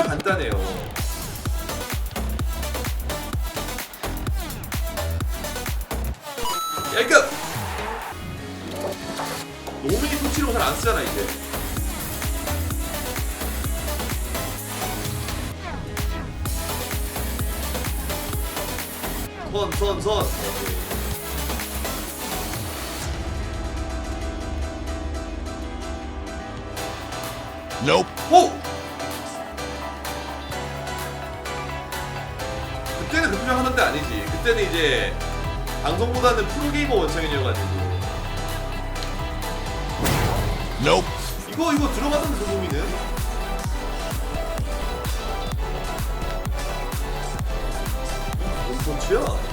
정말 간단해요. 야, 이거 노민이 토치로 잘안 쓰잖아 이제. 선, 선, 선. Nope. 오! 그때는 그 표정 하는데 아니지. 그때는 이제 방송보다는 프로게이머 원창인이어가지고 Nope. 이거 이거 들어가던데 소금이는 뭔 터치야?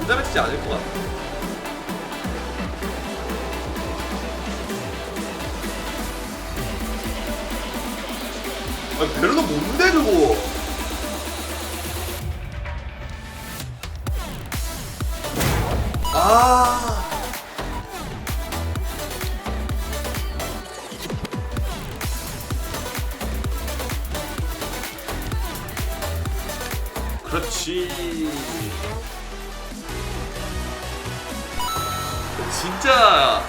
잠잠해지지 않을 것 같아. 아, 베르노 뭔데 저거? 아. 그렇지. 진짜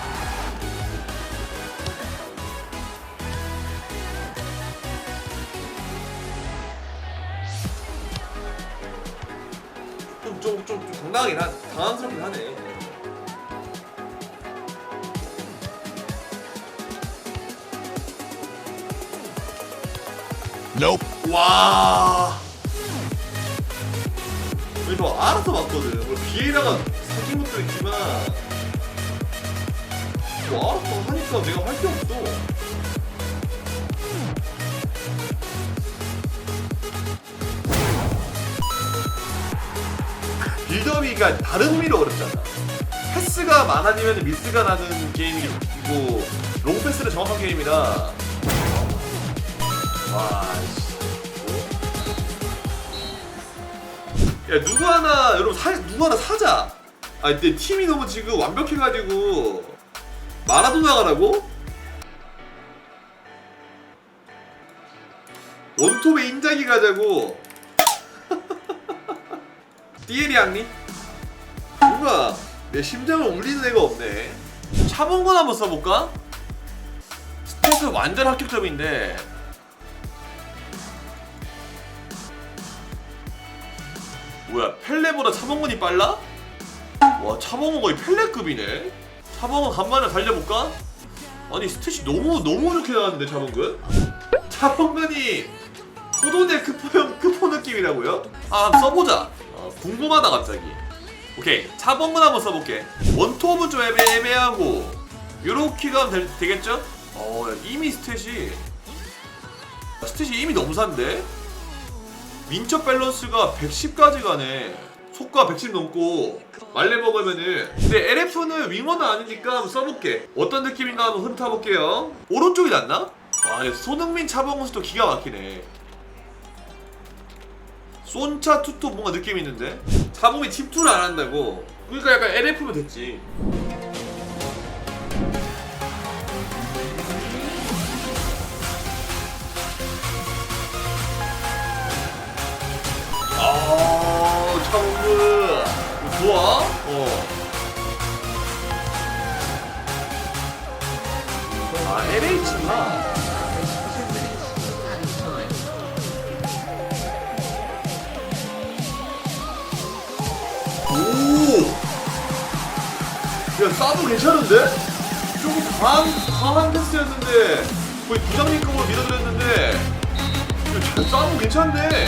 좀좀 좀, 좀 당당하긴 한 당황스럽긴 하네. Nope. 와. 이거 알아서 봤거든. 뭐 비에라가 사귄 것도 있지만 뭐 알아서 하니까 내가 할 게 없어. 빌드업이가 다른 의미로 어렵잖아. 패스가 많아지면 미스가 나는 게임이고 롱패스는 정확한 게임이라 와 씨. 야 누구 하나 여러분 사, 누구 하나 사자 아 근데 팀이 너무 지금 완벽해가지고 마라도나 가라고? 원톱에 인자기 가자고 띠에리 양리? 누가 내 심장을 울리는 애가 없네 차범근 한번 써볼까? 스탯은 완전 합격점인데 뭐야 펠레보다 차범근이 빨라? 와 차범근 거의 펠레급이네 차범근 간만에 달려볼까? 아니 스탯이 너무 너무 좋게 나왔는데 차범근? 차범근이 포도네 크포형 크포 느낌이라고요? 아 써보자 어, 궁금하다 갑자기 오케이 차범근 한번 써볼게 원톱은 좀 애매, 애매하고 요렇게 가면 될- 되겠죠? 어 야, 이미 스탯이 스탯이 이미 너무 산데? 민첩 밸런스가 110까지 가네. 속가 110 넘고 말레 먹으면은 근데 LF는 윙어는 아니니까 한번 써볼게. 어떤 느낌인가 한번 훑어볼게요. 오른쪽이 낫나? 와, 근데 손흥민 차범근수도 기가 막히네. 쏜차 투토 뭔가 느낌 있는데? 차범이 침투를 안 한다고. 그러니까 약간 LF면 됐지. 아, 차범근 이거 좋아? 어. 아, LH구나. 오! 야, 싸도 괜찮은데? 조금 강한, 강한 패스였는데, 거의 부장님급으로 밀어드렸는데, 야, 싸도 괜찮네.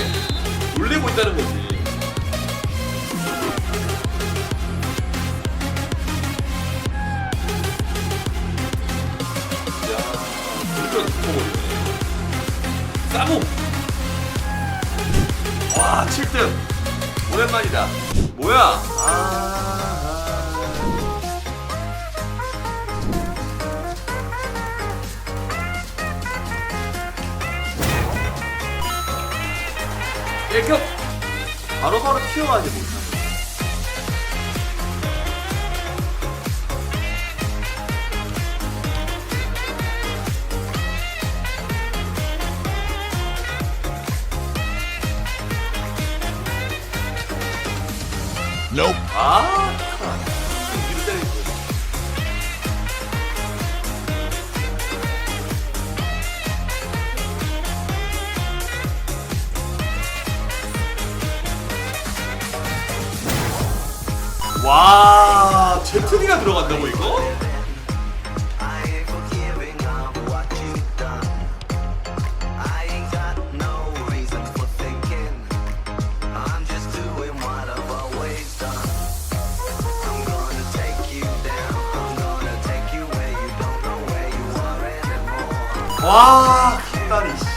놀리고 있다는 거지. 완전! 와, 7등! 오랜만이다. 뭐야? 아. 일격 바로바로 튀어가지 못하 Nope. 아와 제트리가 들어간다고 이거? 와 갓다리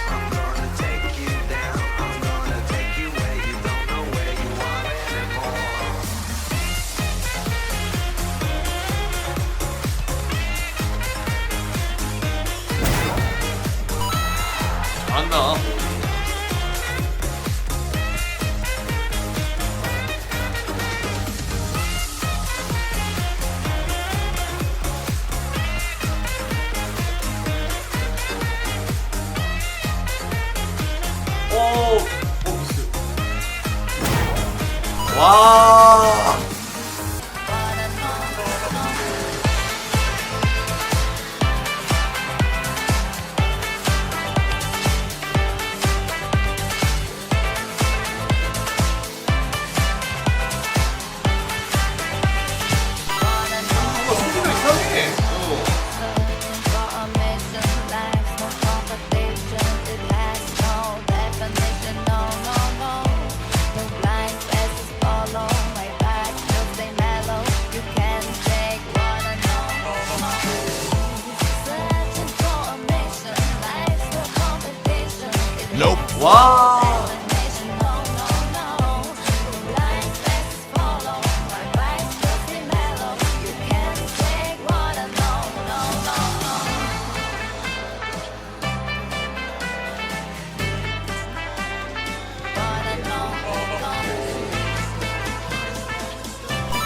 Nope. 와.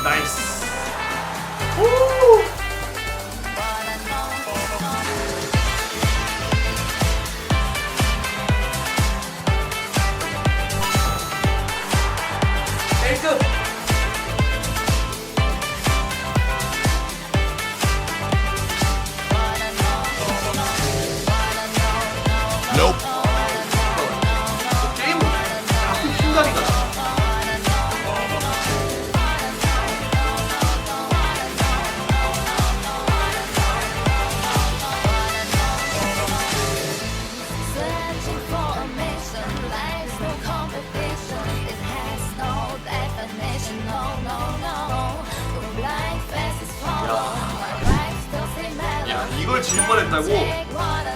나 I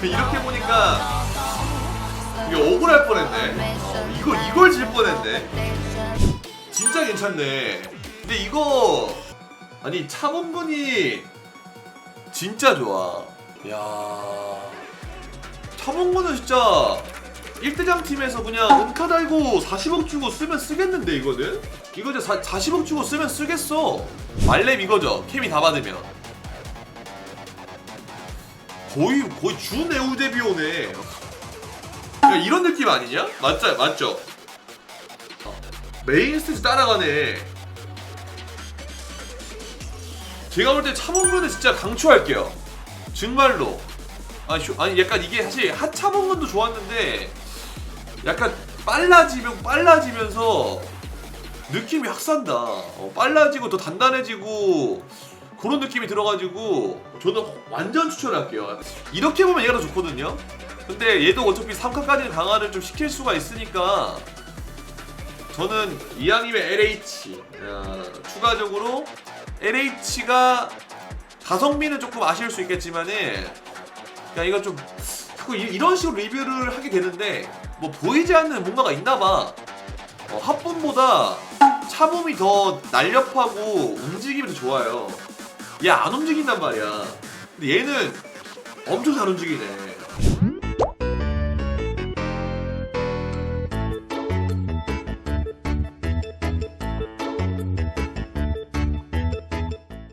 그 이렇게 보니까. 이게 억울할 뻔했네. 어, 이걸 이걸 질 뻔했네. 진짜 괜찮네. 근데 이거 아니 차범근이 진짜 좋아. 야 차범근은 진짜 1대장 팀에서 그냥 은카 달고 40억 주고 쓰면 쓰겠는데 이거는? 이거 이제 4, 40억 주고 쓰면 쓰겠어. 말렙 이거죠. 케미 다 받으면. 거의 거의 준 에우제비오네. 그러니까 이런 느낌 아니냐? 맞죠? 맞죠? 메인 스테이지 따라가네. 제가 볼 때 차범근은 진짜 강추할게요. 정말로. 아니, 쇼- 아니 약간 이게 사실 하차범근도 좋았는데 약간 빨라지면 빨라지면서 느낌이 확 산다. 어, 빨라지고 더 단단해지고 그런 느낌이 들어가지고 저는 완전 추천할게요. 이렇게 보면 얘가 더 좋거든요. 근데 얘도 어차피 3칸까지는 강화를 좀 시킬 수가 있으니까 저는 이왕이면 LH 어, 추가적으로 LH가 가성비는 조금 아쉬울 수 있겠지만은 그냥 이거 좀 이런 식으로 리뷰를 하게 되는데 뭐 보이지 않는 뭔가가 있나봐 어, 합본보다 차범이 더 날렵하고 움직임이 더 좋아요 얘 안 움직인단 말이야. 근데 얘는 엄청 잘 움직이네